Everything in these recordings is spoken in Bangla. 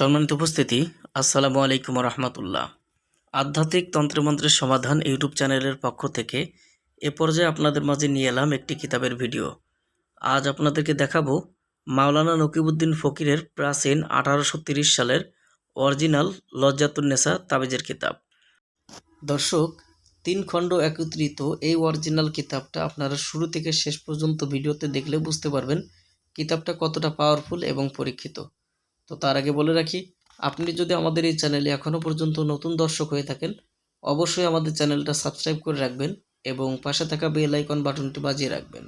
সম্মানিত উপস্থিতি, আসসালামু আলাইকুম রহমতুল্লাহ আধ্যাত্মিক তন্ত্রমন্ত্রের সমাধান ইউটিউব চ্যানেলের পক্ষ থেকে এ পর্যায়ে আপনাদের মাঝে নিয়ে এলাম একটি কিতাবের ভিডিও। আজ আপনাদেরকে দেখাবো মাওলানা নকিবুদ্দিন ফকিরের প্রাচীন আঠারোশো সালের অরিজিনাল লজ্জাতুন্নেসা তাবিজের কিতাব। দর্শক, তিন খণ্ড একত্রিত এই অরিজিনাল কিতাবটা আপনারা শুরু থেকে শেষ পর্যন্ত ভিডিওতে দেখলে বুঝতে পারবেন কিতাবটা কতটা পাওয়ারফুল এবং পরীক্ষিত। তো তার আগে বলে রাখি, আপনি যদি আমাদের এই চ্যানেলে এখনও পর্যন্ত নতুন দর্শক হয়ে থাকেন, অবশ্যই আমাদের চ্যানেলটা সাবস্ক্রাইব করে রাখবেন এবং পাশে থাকা বেল আইকন বাটনটি বাজিয়ে রাখবেন।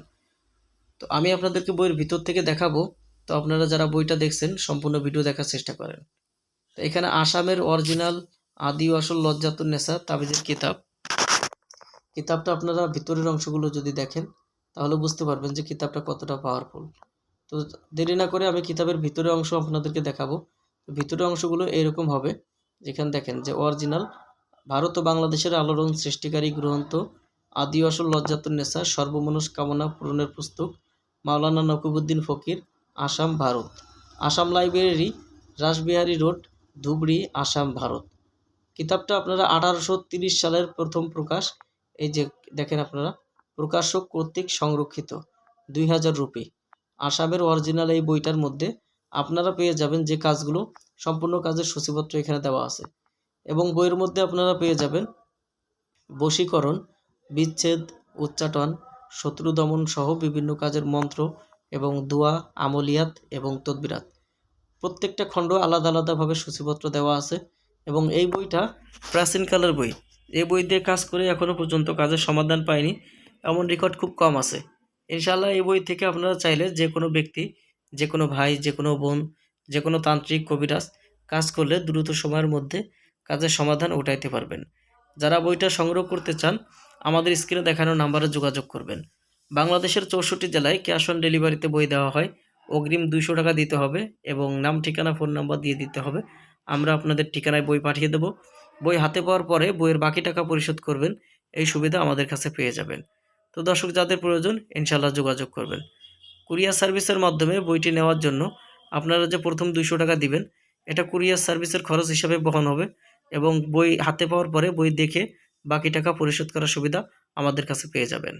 তো আমি আপনাদেরকে বইয়ের ভিতর থেকে দেখাবো, তো আপনারা যারা বইটা দেখছেন, সম্পূর্ণ ভিডিও দেখার চেষ্টা করেন। তো এখানে আসামের অরিজিনাল আদি আসল লজ্জাতুন নেশা তাবিজের কিতাব। কিতাবটা আপনারা ভিতরের অংশগুলো যদি দেখেন, তাহলে বুঝতে পারবেন যে কিতাবটা কতটা পাওয়ারফুল তো দেরি না করে আমি কিতাবের ভিতরের অংশ আপনাদেরকে দেখাবো। তো ভিতরের অংশগুলো এরকম হবে। যেখানে দেখেন যে অরিজিনাল ভারত ও বাংলাদেশের আলোড়ন, সৃষ্টিকারী গ্রন্থ, আদি আসল লজ্জাতুন নেশা সর্বমনস কামনা পূরণের পুস্তক, Maulana Nakibuddin Fakir, Assam, Bharat. Assam library, Rashbehari road, Dhubri, Assam, Bharat. কিতাবটা আপনারা আঠারোশো সালের প্রথম প্রকাশ, এই যে দেখেন আপনারা, প্রকাশক কর্তৃক সংরক্ষিত, দুই হাজার রুপি। আসামের অরিজিনাল এই বইটার মধ্যে আপনারা পেয়ে যাবেন যে কাজগুলো সম্পূর্ণ কাজের সূচিপত্র এখানে দেওয়া আছে। এবং বইয়ের মধ্যে আপনারা পেয়ে যাবেন বশীকরণ, বিচ্ছেদ, উচ্চাটন, শত্রু দমন সহ বিভিন্ন কাজের মন্ত্র এবং দোয়া, আমলিয়াত এবং তদবিরাত। প্রত্যেকটা খণ্ড আলাদা আলাদাভাবে সূচিপত্র দেওয়া আছে এবং এই বইটা প্রাচীনকালের বই। এই বই দিয়ে কাজ করে এখনও পর্যন্ত কাজের সমাধান পায়নি এমন রেকর্ড খুব কম আছে। ইনশাল্লাহ এই বই থেকে আপনারা চাইলে যে কোনো ব্যক্তি যে কোনো ভাই যে কোনো বোন যে কোনো তান্ত্রিক কবিরাজ কাজ করলে দ্রুত সময়ের মধ্যে কাজের সমাধান উঠাইতে পারবেন। যারা বইটা সংগ্রহ করতে চান, আমাদের স্ক্রিনে দেখানো নাম্বারে যোগাযোগ করবেন। বাংলাদেশের চৌষট্টি জেলায় ক্যাশ অন ডেলিভারিতে বই দেওয়া হয়। অগ্রিম দুইশো টাকা দিতে হবে এবং নাম, ঠিকানা, ফোন নাম্বার দিয়ে দিতে হবে। আমরা আপনাদের ঠিকানায় বই পাঠিয়ে দেব। বই হাতে পাওয়ার পরে বইয়ের বাকি টাকা পরিশোধ করবেন। এই সুবিধা আমাদের কাছে পেয়ে যাবেন। তো দর্শক, যাদের প্রয়োজন ইনশাল্লাহ যোগাযোগ করবেন। কুরিয়ার সার্ভিসের মাধ্যমে বইটি নেওয়ার জন্য আপনারা যে প্রথম দুইশো টাকা দিবেন, এটা কুরিয়ার সার্ভিসের খরচ হিসাবে বহন হবে এবং বই হাতে পাওয়ার পরে বই দেখে বাকি টাকা পরিশোধ করার সুবিধা আমাদের কাছে পেয়ে যাবেন।